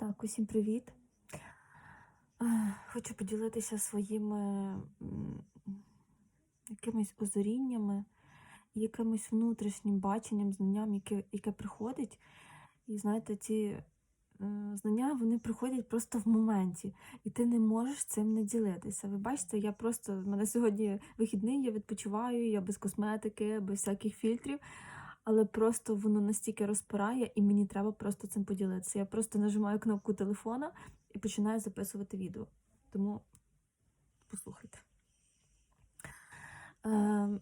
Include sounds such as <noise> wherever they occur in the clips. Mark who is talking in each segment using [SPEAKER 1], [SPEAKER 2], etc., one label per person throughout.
[SPEAKER 1] Так, усім привіт. Е, Хочу поділитися своїми якимись озаріннями, і якимось внутрішнім баченням, знанням, яке, яке приходить. І знаєте, ці е, знання вони приходять просто в моменті, і ти не можеш цим не ділитися. Ви бачите, я просто в мене сьогодні вихідний, я відпочиваю, я без косметики, без всяких фільтрів. Але просто воно настільки розпирає, і мені треба просто цим поділитися. Я просто нажимаю кнопку телефона і починаю записувати відео. Тому послухайте. Е,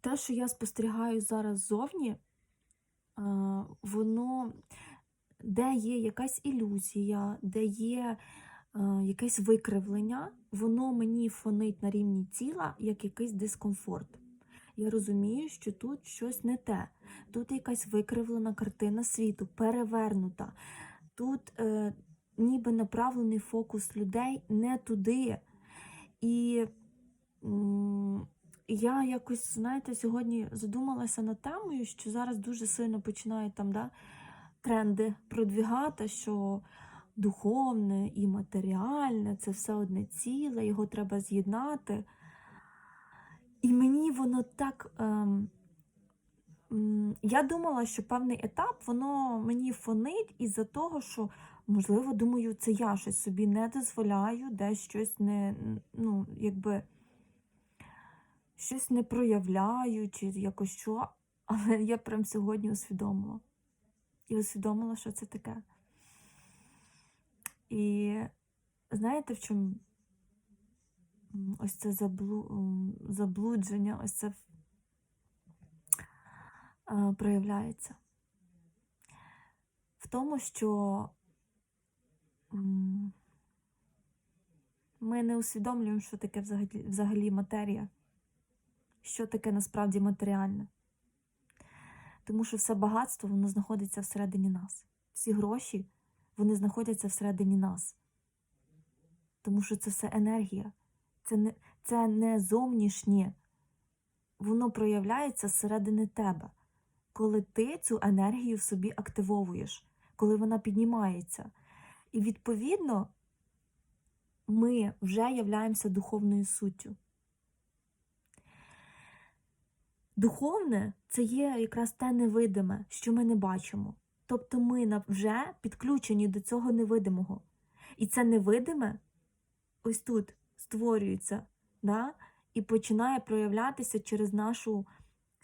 [SPEAKER 1] те, що я спостерігаю зараз ззовні, е, воно де є якась ілюзія, де є е, якесь викривлення, воно мені фонить на рівні тіла як якийсь дискомфорт. Я розумію, що тут щось не те. Тут якась викривлена картина світу, перевернута. Тут е, ніби направлений фокус людей не туди. І м, я якось, знаєте, сьогодні задумалася над темою, що зараз дуже сильно починають там да, тренди продвігати, що духовне і матеріальне це все одне ціле, його треба з'єднати. І мені воно так. М, я думала, що певний етап воно мені фонить із-за того, що, можливо, думаю, це я щось собі не дозволяю, десь щось не, ну, якби, щось не проявляю, чи якось що. <laughs> Але я прям сьогодні усвідомила. І усвідомила, що це таке. І знаєте, в чому ось це заблу... заблудження, ось це проявляється? В тому, що ми не усвідомлюємо, що таке взагалі, взагалі матерія, що таке насправді матеріальне. Тому що все багатство воно знаходиться всередині нас. Всі гроші вони знаходяться всередині нас. Тому що це все енергія. Це не, це не зовнішнє. Воно проявляється зсередини тебе, коли ти цю енергію в собі активовуєш, коли вона піднімається. І відповідно ми вже являємося духовною суттю. Духовне це є якраз те невидиме, що ми не бачимо. Тобто ми вже підключені до цього невидимого. І це невидиме ось тут створюється, да? і починає проявлятися через нашу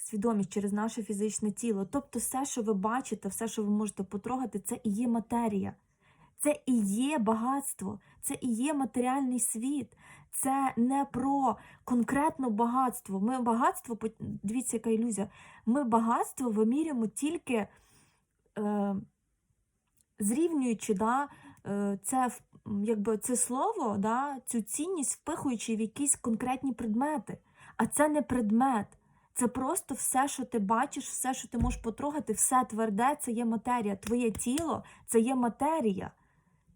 [SPEAKER 1] свідомість, через наше фізичне тіло. Тобто, все, що ви бачите, все, що ви можете потрогати, це і є матерія. Це і є багатство, це і є матеріальний світ. Це не про конкретно багатство. Ми багатство, дивіться, яка ілюзія. Ми багатство вимірюємо тільки е, зрівнюючи да, е, це, якби, це слово, да, цю цінність впихуючи в якісь конкретні предмети. А це не предмет. Це просто все, що ти бачиш, все, що ти можеш потрогати, все тверде, це є матерія. Твоє тіло це є матерія.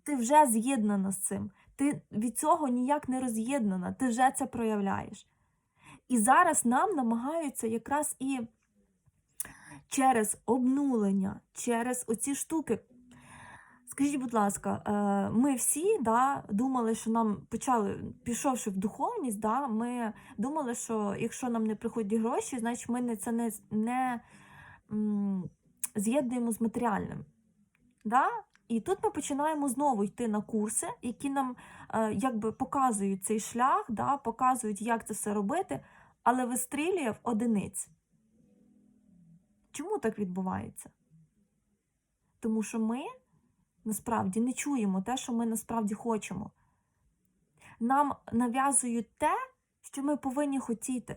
[SPEAKER 1] Ти вже з'єднана з цим. Ти від цього ніяк не роз'єднана, ти вже це проявляєш. І зараз нам намагаються якраз і через обнулення, через оці штуки. Скажіть, будь ласка, е, ми всі да, думали, що нам почали, пішовши в духовність, да, ми думали, що якщо нам не приходять гроші, значить ми це не, не з'єднуємо з матеріальним. Да? І тут ми починаємо знову йти на курси, які нам е, якби показують цей шлях, да, показують, як це все робити, але вистрілює в одиниць. Чому так відбувається? Тому що ми насправді не чуємо те, що ми насправді хочемо. Нам нав'язують те, що ми повинні хотіти.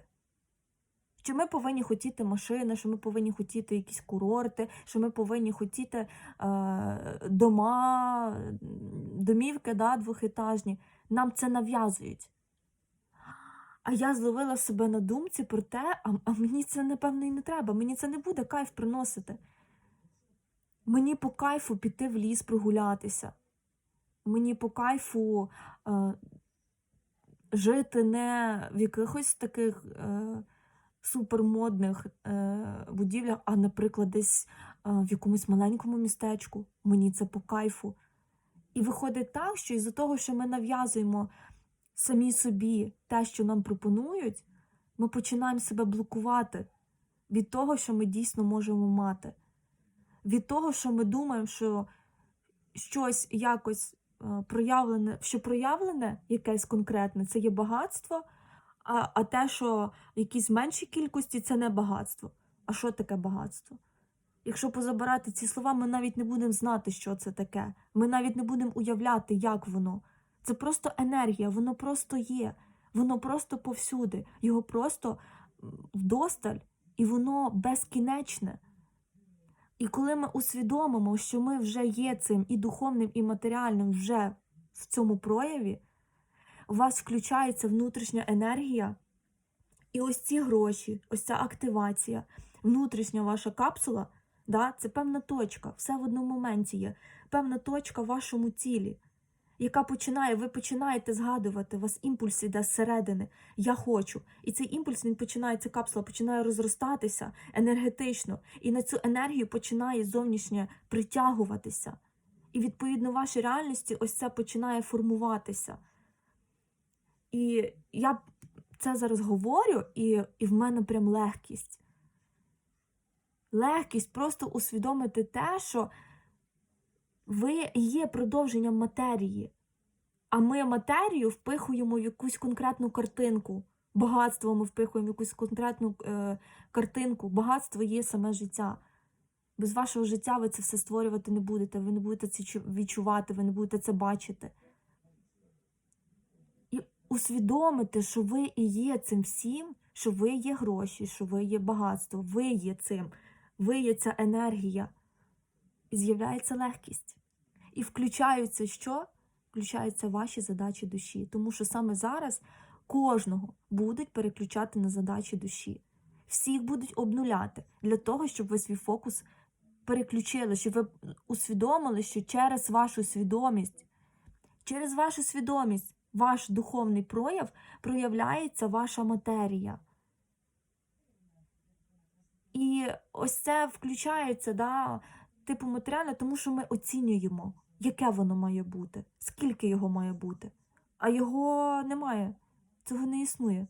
[SPEAKER 1] Що ми повинні хотіти машини, що ми повинні хотіти якісь курорти, що ми повинні хотіти е, дома, домівки да, двохетажні. Нам це нав'язують. А я зловила себе на думці про те, а, а мені це, напевно, і не треба. Мені це не буде кайф приносити. Мені по кайфу піти в ліс прогулятися. Мені по кайфу е, жити не в якихось таких е, супермодних е, будівлях, а, наприклад, десь е, в якомусь маленькому містечку. Мені це по кайфу. І виходить так, що із-за того, що ми нав'язуємо самі собі те, що нам пропонують, ми починаємо себе блокувати від того, що ми дійсно можемо мати. Від того, що ми думаємо, що щось якось е, проявлене, що проявлене якесь конкретне, це є багатство, а, а те, що в якійсь меншій кількості, це не багатство. А що таке багатство? Якщо позабирати ці слова, ми навіть не будемо знати, що це таке. Ми навіть не будемо уявляти, як воно. Це просто енергія, воно просто є, воно просто повсюди, його просто вдосталь, і воно безкінечне. І коли ми усвідомимо, що ми вже є цим і духовним, і матеріальним вже в цьому прояві, у вас включається внутрішня енергія, і ось ці гроші, ось ця активація, внутрішня ваша капсула, да, це певна точка, все в одному моменті є, певна точка в вашому тілі, яка починає, ви починаєте згадувати, у вас імпульс іде зсередини, я хочу. І цей імпульс він починає, ця капсула починає розростатися енергетично, і на цю енергію починає зовнішнє притягуватися. І відповідно вашій реальності ось це починає формуватися. І я це зараз говорю, і, і в мене прям легкість. Легкість просто усвідомити те, що ви є продовженням матерії, а ми матерію впихуємо в якусь конкретну картинку. Багатство ми впихуємо в якусь конкретну е, картинку. Багатство є саме життя. Без вашого життя ви це все створювати не будете, ви не будете це відчувати, ви не будете це бачити. І усвідомити, що ви і є цим всім, що ви є гроші, що ви є багатство, ви є цим, ви є ця енергія. І з'являється легкість. І включаються що? Включаються ваші задачі душі. Тому що саме зараз кожного будуть переключати на задачі душі. Всіх будуть обнуляти для того, щоб ви свій фокус переключили, щоб ви усвідомили, що через вашу свідомість, через вашу свідомість, ваш духовний прояв проявляється ваша матерія. І ось це включається, да, типу матеріальне, тому що ми оцінюємо, яке воно має бути, скільки його має бути. А його немає, цього не існує.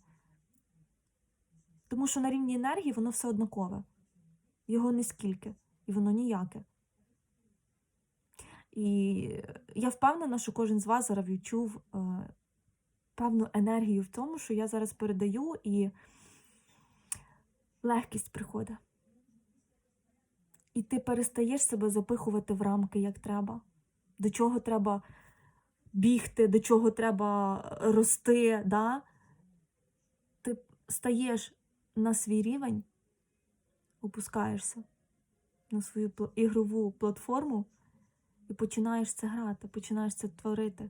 [SPEAKER 1] Тому що на рівні енергії воно все однакове. Його не скільки, і воно ніяке. І я впевнена, що кожен з вас зараз відчув е, певну енергію в тому, що я зараз передаю, і легкість приходить. І ти перестаєш себе запихувати в рамки, як треба, до чого треба бігти, до чого треба рости. Да? Ти стаєш на свій рівень, опускаєшся на свою ігрову платформу і починаєш це грати, починаєш це творити.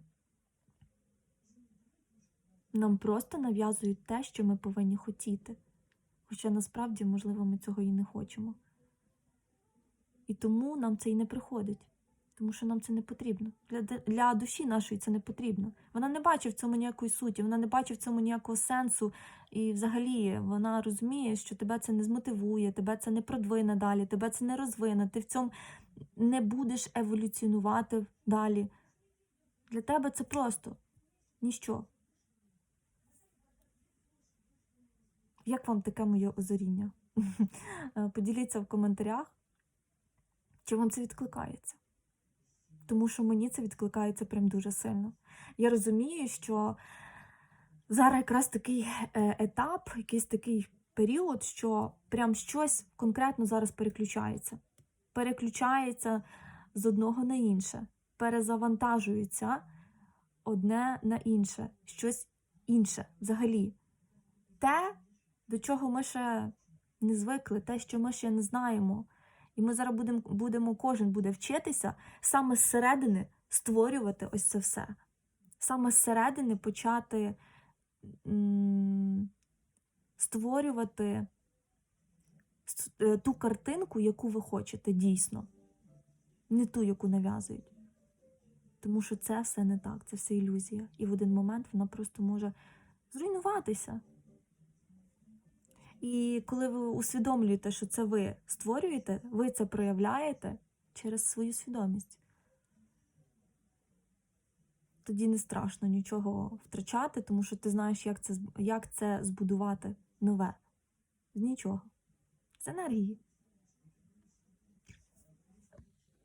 [SPEAKER 1] Нам просто нав'язують те, що ми повинні хотіти. Хоча насправді, можливо, ми цього і не хочемо. І тому нам це і не приходить, тому що нам це не потрібно. Для, для душі нашої це не потрібно. Вона не бачить в цьому ніякої суті, вона не бачить в цьому ніякого сенсу. І взагалі вона розуміє, що тебе це не змотивує, тебе це не продвине далі, тебе це не розвине, ти в цьому не будеш еволюціонувати далі. Для тебе це просто ніщо. Як вам таке моє озаріння? <laughs> Е, Поділіться в коментарях, чи вам це відкликається. Тому що мені це відкликається прям дуже сильно. Я розумію, що зараз якраз такий е, етап, якийсь такий період, що прям щось конкретно зараз переключається. Переключається з одного на інше, перезавантажується одне на інше, щось інше взагалі. Те, до чого ми ще не звикли, те, що ми ще не знаємо. І ми зараз будемо, будемо кожен буде вчитися саме зсередини створювати ось це все. Саме зсередини почати створювати е, ту картинку, яку ви хочете дійсно, не ту, яку нав'язують. Тому що це все не так, це все ілюзія. І в один момент вона просто може зруйнуватися. І коли ви усвідомлюєте, що це ви створюєте, ви це проявляєте через свою свідомість. тоді не страшно нічого втрачати, тому що ти знаєш, як це, як це збудувати нове. З нічого. З енергії.